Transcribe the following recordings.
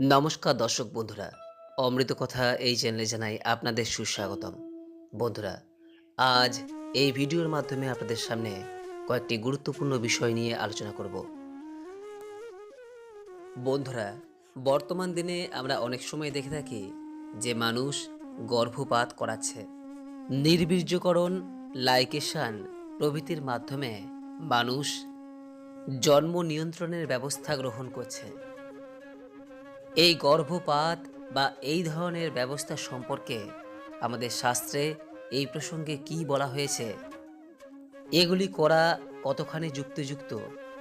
নমস্কার দর্শক বন্ধুরা, অমৃত কথা এই চ্যানেলে জানাই আপনাদের সুস্বাগতম। বন্ধুরা, আজ এই ভিডিওর মাধ্যমে আপনাদের সামনে কয়েকটি গুরুত্বপূর্ণ বিষয় নিয়ে আলোচনা করব। বন্ধুরা, বর্তমান দিনে আমরা অনেক সময় দেখে থাকি যে মানুষ গর্ভপাত করাচ্ছে। নির্বীর্যকরণ, লাইকেশন প্রভৃতির মাধ্যমে মানুষ জন্ম নিয়ন্ত্রণের ব্যবস্থা গ্রহণ করছে। এই গর্ভপাত বা এই ধরনের ব্যবস্থা সম্পর্কে আমাদের শাস্ত্রে এই প্রসঙ্গে কি বলা হয়েছে? এগুলি করা কতখানি যুক্তিযুক্ত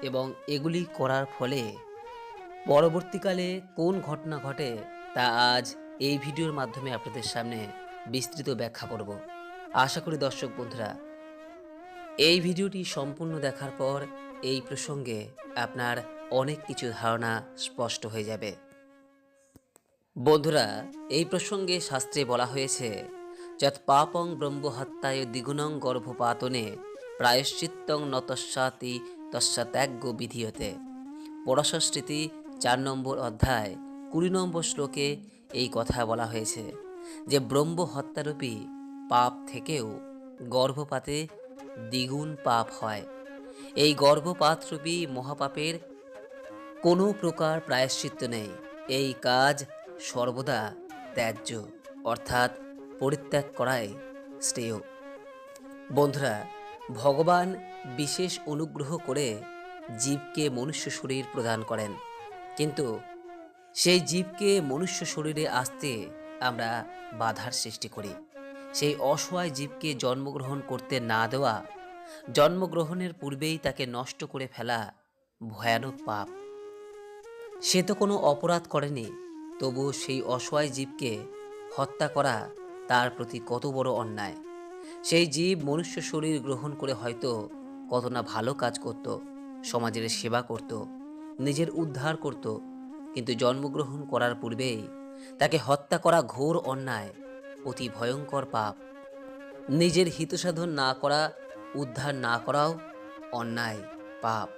এবং এগুলি করার ফলে পরবর্তীকালে কোন ঘটনা ঘটে তা আজ এই ভিডিওর মাধ্যমে আপনাদের সামনে বিস্তৃত ব্যাখ্যা করব। আশা করি দর্শক বন্ধুরা, এই ভিডিওটি সম্পূর্ণ দেখার পর এই প্রসঙ্গে আপনার অনেক কিছু ধারণা স্পষ্ট হয়ে যাবে। বন্ধুরা, এই প্রসঙ্গে শাস্ত্রে বলা হয়েছে, যৎ পাপং ব্রহ্মহত্যায় দ্বিগুণং গর্ভপাতনে প্রায়শ্চিত্তং নতস্যাতি তস্যাত্যাগ্য বিধিয়তে। পরশস্মৃতি চার নম্বর অধ্যায়, কুড়ি নম্বর শ্লোকে এই কথা বলা হয়েছে, যে ব্রহ্ম হত্যারূপী পাপ থেকেও গর্ভপাতে দ্বিগুণ পাপ হয়। এই গর্ভপাতরূপী মহাপাপের কোনো প্রকার প্রায়শ্চিত্ত নেই। এই কাজ সর্বদা ত্যায্য, অর্থাৎ পরিত্যাগ করাই শ্রেয়। বন্ধুরা, ভগবান বিশেষ অনুগ্রহ করে জীবকে মনুষ্য শরীর প্রদান করেন। কিন্তু সেই জীবকে মনুষ্য শরীরে আসতে আমরা বাধার সৃষ্টি করি। সেই অসহায় জীবকে জন্মগ্রহণ করতে না দেওয়া, জন্মগ্রহণের পূর্বেই তাকে নষ্ট করে ফেলা ভয়ানক পাপ। সে তো কোনো অপরাধ করেনি তবু সেই অসহায় জীবকে হত্যা করা তার প্রতি কত বড় অন্যায়। সেই জীব মনুষ্য শরীর গ্রহণ করে হয়তো কত না ভালো কাজ করত, সমাজের সেবা করত, নিজের উদ্ধার করত, কিন্তু জন্মগ্রহণ করার পূর্বেই তাকে হত্যা করা ঘোর অন্যায়, অতি ভয়ঙ্কর পাপ। নিজের হিতসাধন না করা, উদ্ধার না করাও অন্যায়, পাপ।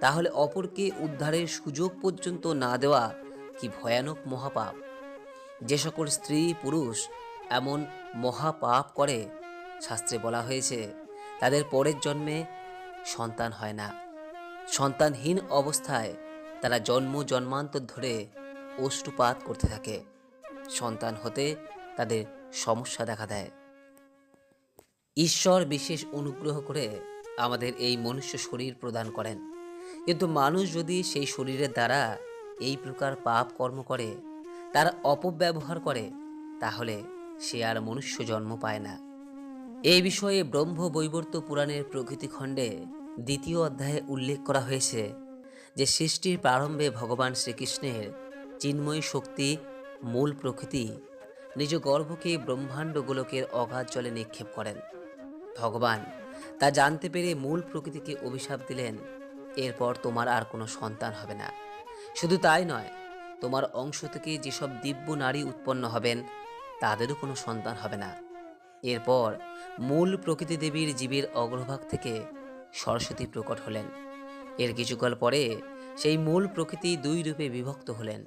তাহলে অপরকে উদ্ধারের সুযোগ পর্যন্ত না দেওয়া কি ভয়ানক মহাপাপ? যে সকল স্ত্রী পুরুষ এমন মহাপাপ করে, শাস্ত্রে বলা হয়েছে, তাদের পরের জন্মে সন্তান হয় না। সন্তানহীন অবস্থায় তারা জন্ম জন্মান্তর ধরে অষ্টুপাত করতে থাকে। সন্তান হতে তাদের সমস্যা দেখা দেয়। ঈশ্বর বিশেষ অনুগ্রহ করে আমাদের এই মনুষ্য শরীর প্রদান করেন। কিন্তু মানুষ যদি সেই শরীরের দ্বারা এই প্রকার পাপ কর্ম করে, তার অপব্যবহার করে, তাহলে সে আর মনুষ্য জন্ম পায় না। এই বিষয়ে ব্রহ্ম বৈবর্ত পুরাণের প্রকৃতি খণ্ডে দ্বিতীয় অধ্যায়ে উল্লেখ করা হয়েছে যে সৃষ্টির প্রারম্ভে ভগবান শ্রীকৃষ্ণের চিন্ময় শক্তি, মূল প্রকৃতি, নিজ গর্ভকে ব্রহ্মাণ্ড গোলকের অগাধ জলে নিক্ষেপ করেন। ভগবান তা জানতে পেরে মূল প্রকৃতিকে অভিশাপ দিলেন, এরপর তোমার আর কোনো সন্তান হবে না। শুধু তাই নয়, তোমার অংশ থেকে যেসব দিব্য নারী উৎপন্ন হবেন, তাদেরও কোনো সন্তান হবে না। এরপর মূল প্রকৃতি দেবীর জীবের অগ্রভাগ থেকে সরস্বতী প্রকট হলেন। এর কিছুকাল পরে সেই মূল প্রকৃতি দুই রূপে বিভক্ত হলেন।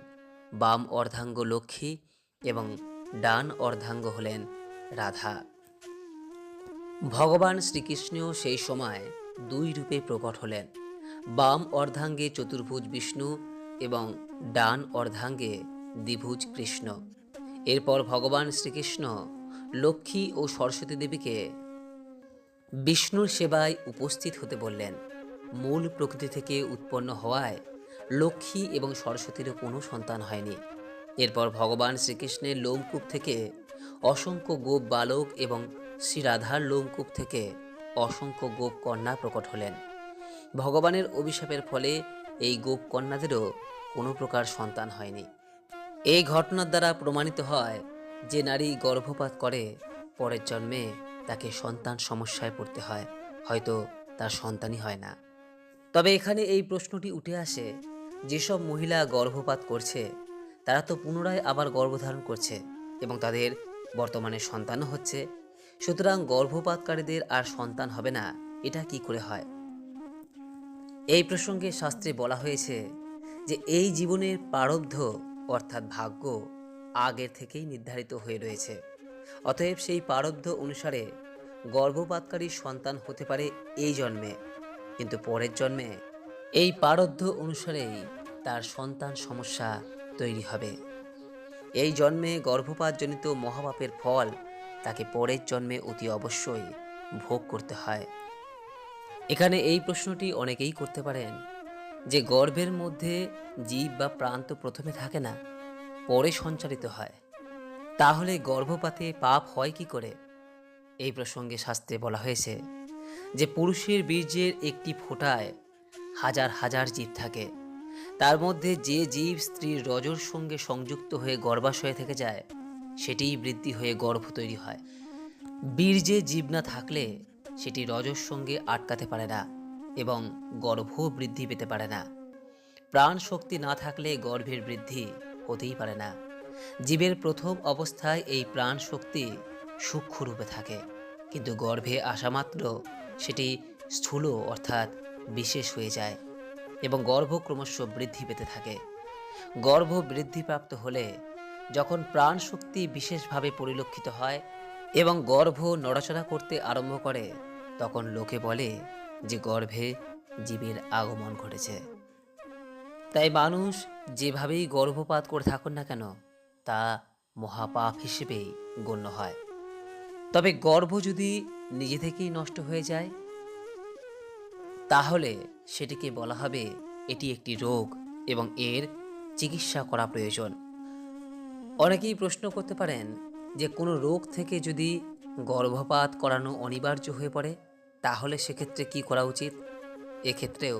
বাম অর্ধাঙ্গ লক্ষ্মী এবং ডান অর্ধাঙ্গ হলেন রাধা। ভগবান শ্রীকৃষ্ণ সেই সময় দুই রূপে প্রকট হলেন। বাম অর্ধাঙ্গে চতুর্ভুজ বিষ্ণু এবং ডান অর্ধাঙ্গে দ্বিভুজ কৃষ্ণ। এরপর ভগবান শ্রীকৃষ্ণ লক্ষ্মী ও সরস্বতী দেবীকে বিষ্ণুর সেবায় উপস্থিত হতে বললেন। মূল প্রকৃতি থেকে উৎপন্ন হওয়ায় লক্ষ্মী এবং সরস্বতীরও কোনো সন্তান হয়নি। এরপর ভগবান শ্রীকৃষ্ণের লোমকূপ থেকে অসংখ্য গোপ বালক এবং শ্রী রাধার লোমকূপ থেকে অসংখ্য গোপ কন্যা প্রকট হলেন। ভগবানের অভিশাপের ফলে এই গোপ কন্যাদেরও কোনো প্রকার সন্তান হয়নি। এই ঘটনার দ্বারা প্রমাণিত হয় যে নারী গর্ভপাত করে, পরের জন্মে তাকে সন্তান সমস্যায় পড়তে হয়, হয়তো তার সন্তানই হয় না। তবে এখানে এই প্রশ্নটি উঠে আসে, যেসব মহিলা গর্ভপাত করছে, তারা তো পুনরায় আবার গর্ভধারণ করছে এবং তাদের বর্তমানে সন্তানও হচ্ছে। সুতরাং গর্ভপাতকারীদের আর সন্তান হবে না, এটা কি করে হয়? এই প্রসঙ্গে শাস্ত্রে বলা হয়েছে যে এই জীবনের প্রারব্ধ অর্থাৎ ভাগ্য, আগের থেকেই নির্ধারিত হয়ে রয়েছে। অতএব সেই পারব্ধ অনুসারে গর্ভপাতকারী সন্তান হতে পারে এই জন্মে, কিন্তু পরের জন্মে এই পারব্ধ অনুসারেই তার সন্তান সমস্যা তৈরি হবে। এই জন্মে গর্ভপাতজনিত মহাপাপের ফল তাকে পরের জন্মে অতি অবশ্যই ভোগ করতে হয়। এখানে এই প্রশ্নটি অনেকেই করতে পারেন। যে গর্ভের মধ্যে জীব বা প্রাণ তো প্রথমে থাকে না, পরে সঞ্চারিত হয়। তাহলে গর্ভপাতে পাপ হয় কি করে? এই প্রসঙ্গে শাস্ত্রে বলা হয়েছে যে পুরুষের বীর্যের একটি ফোঁটায় হাজার হাজার জীব থাকে। তার মধ্যে যে জীব স্ত্রীর রজর সঙ্গে সংযুক্ত হয়ে গর্ভাশয়ে থেকে যায়, সেটিই বৃদ্ধি হয়ে গর্ভ তৈরি হয়। বীর্যে জীব না থাকলে সেটি রজর সঙ্গে আটকাতে পারে না। এবং গর্ভ বৃদ্ধি পেতে পারে না। প্রাণ শক্তি না থাকলে গর্ভের বৃদ্ধি হতেই পারে না। জীবের প্রথম অবস্থায় এই প্রাণ শক্তি সূক্ষ্ম রূপে থাকে। কিন্তু গর্ভে আসা মাত্র সেটি স্থূল অর্থাৎ বিশেষ হয়ে যায় এবং গর্ভ ক্রমশ বৃদ্ধি পেতে থাকে। গর্ভ বৃদ্ধিপ্রাপ্ত হলে যখন প্রাণ শক্তি বিশেষভাবে পরিলক্ষিত হয় এবং গর্ভ নড়াচড়া করতে আরম্ভ করে, তখন লোকে বলে যে গর্ভে জীবের আগমন ঘটেছে। তাই মানুষ যেভাবেই গর্ভপাত করে থাকুন না কেন, তা মহাপাপ হিসেবেই গণ্য হয়। তবে গর্ভ যদি নিজে থেকেই নষ্ট হয়ে যায়, তাহলে সেটিকে বলা হবে এটি একটি রোগ এবং এর চিকিৎসা করা প্রয়োজন। অনেকেই প্রশ্ন করতে পারেন যে কোনো রোগ থেকে যদি গর্ভপাত করানো অনিবার্য হয়ে পড়ে তাহলে সেক্ষেত্রে কি করা উচিত? এক্ষেত্রেও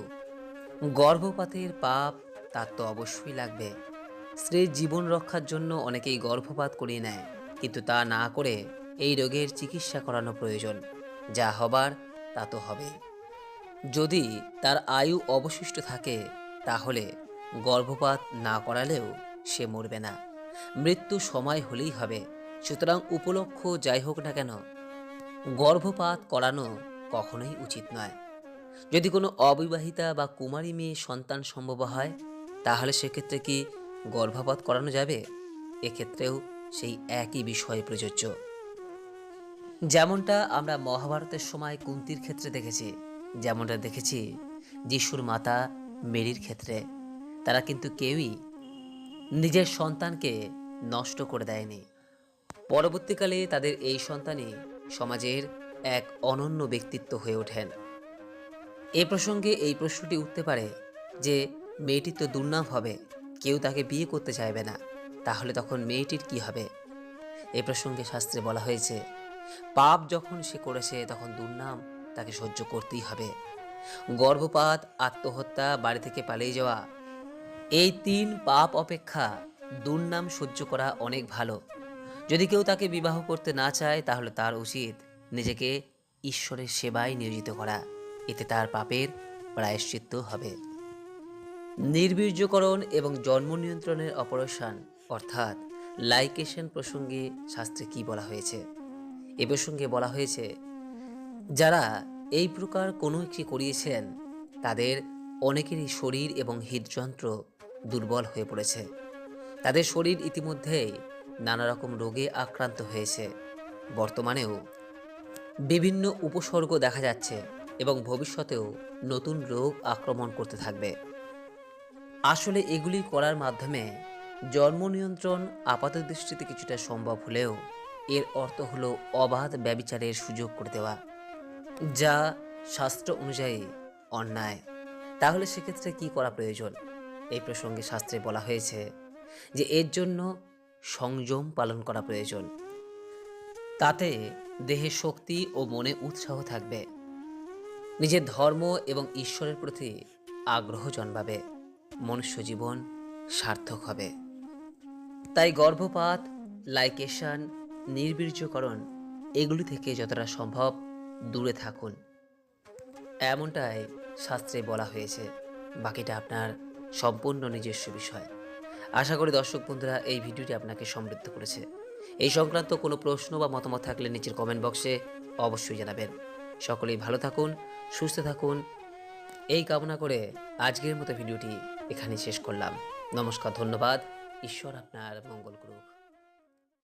গর্ভপাতের পাপ তার তো অবশ্যই লাগবে। স্ত্রীর জীবন রক্ষার জন্য অনেকেই গর্ভপাত করিয়ে নেয়, কিন্তু তা না করে এই রোগের চিকিৎসা করানো প্রয়োজন। যা হবার তা তো হবে। যদি তার আয়ু অবশিষ্ট থাকে, তাহলে গর্ভপাত না করালেও সে মরবে না। মৃত্যু সময় হলেই হবে। সুতরাং উপলক্ষ যাই হোক না কেন, গর্ভপাত করানো কখনোই উচিত নয়। যদি কোনো অবিবাহিতা বা কুমারী মেয়ে সন্তান সম্ভব হয়, তাহলে সেক্ষেত্রে কি গর্ভপাত করানো যাবে? এক্ষেত্রেও সেই একই বিষয় প্রযোজ্য। যেমনটা আমরা মহাভারতের সময় কুন্তির ক্ষেত্রে দেখেছি, যেমনটা দেখেছি যিশুর মাতা মেরির ক্ষেত্রে। তারা কিন্তু কেউই নিজের সন্তানকে নষ্ট করে দেয়নি। পরবর্তীকালে তাদের এই সন্তানই সমাজের এক অনন্য ব্যক্তিত্ব হয়ে ওঠেন। এ প্রসঙ্গে এই প্রশ্নটি উঠতে পারে যে মেয়েটির তো দুর্নাম হবে, কেউ তাকে বিয়ে করতে চাইবে না, তাহলে তখন মেয়েটির কি হবে? এ প্রসঙ্গে শাস্ত্রে বলা হয়েছে, পাপ যখন সে করেছে তখন দুর্নাম তাকে সহ্য করতেই হবে। গর্ভপাত, আত্মহত্যা, বাড়ি থেকে পালিয়ে যাওয়া, এই তিন পাপ অপেক্ষা দুর্নাম সহ্য করা অনেক ভালো। যদি কেউ তাকে বিবাহ করতে না চায় তাহলে তার উচিত নিজেকে ঈশ্বরের সেবায় নিয়োজিত করা। এতে তার পাপের প্রায়শ্চিত্ত হবে। নির্বীর্যকরণ এবং জন্ম নিয়ন্ত্রণের অপারেশন, অর্থাৎ লাইকেশন প্রসঙ্গে শাস্ত্রে কি বলা হয়েছে? এ প্রসঙ্গে বলা হয়েছে, যারা এই প্রকার কোনো একটি করিয়েছেন, তাদের অনেকেরই শরীর এবং হৃদযন্ত্র দুর্বল হয়ে পড়েছে। তাদের শরীর ইতিমধ্যেই নানা রকম রোগে আক্রান্ত হয়েছে। বর্তমানেও বিভিন্ন উপসর্গ দেখা যাচ্ছে এবং ভবিষ্যতেও নতুন রোগ আক্রমণ করতে থাকবে। আসলে এগুলি করার মাধ্যমে জন্ম নিয়ন্ত্রণ, আপাত দৃষ্টিতে কিছুটা সম্ভব হলেও এর অর্থ হলো অবাধ ব্যবিচারের সুযোগ করে দেওয়া, যা শাস্ত্র অনুযায়ী অন্যায়। তাহলে সেক্ষেত্রে কি করা প্রয়োজন? এই প্রসঙ্গে শাস্ত্রে বলা হয়েছে যে এর জন্য সংযম পালন করা প্রয়োজন। তাতে দেহে শক্তি ও মনে উৎসাহ থাকবে। নিজের ধর্ম এবং ঈশ্বরের প্রতি আগ্রহ জন্মাবে। মনুষ্য জীবন সার্থক হবে। তাই গর্ভপাত, লাইকেশন, নির্বীর্যকরণ, এগুলি থেকে যতটা সম্ভব দূরে থাকুন। এমনটাই শাস্ত্রে বলা হয়েছে। বাকিটা আপনার সম্পূর্ণ নিজস্ব বিষয়। আশা করি দর্শক বন্ধুরা এই ভিডিওটি আপনাকে সমৃদ্ধ করেছে। এই সংক্রান্ত কোনো প্রশ্ন বা মতামত থাকলে নিচের কমেন্ট বক্সে অবশ্যই জানাবেন। সকলেই ভালো থাকুন, সুস্থ থাকুন। এই কামনা করে আজকের মতো ভিডিওটি এখানেই শেষ করলাম। নমস্কার, ধন্যবাদ। ঈশ্বর আপনার মঙ্গল করুক।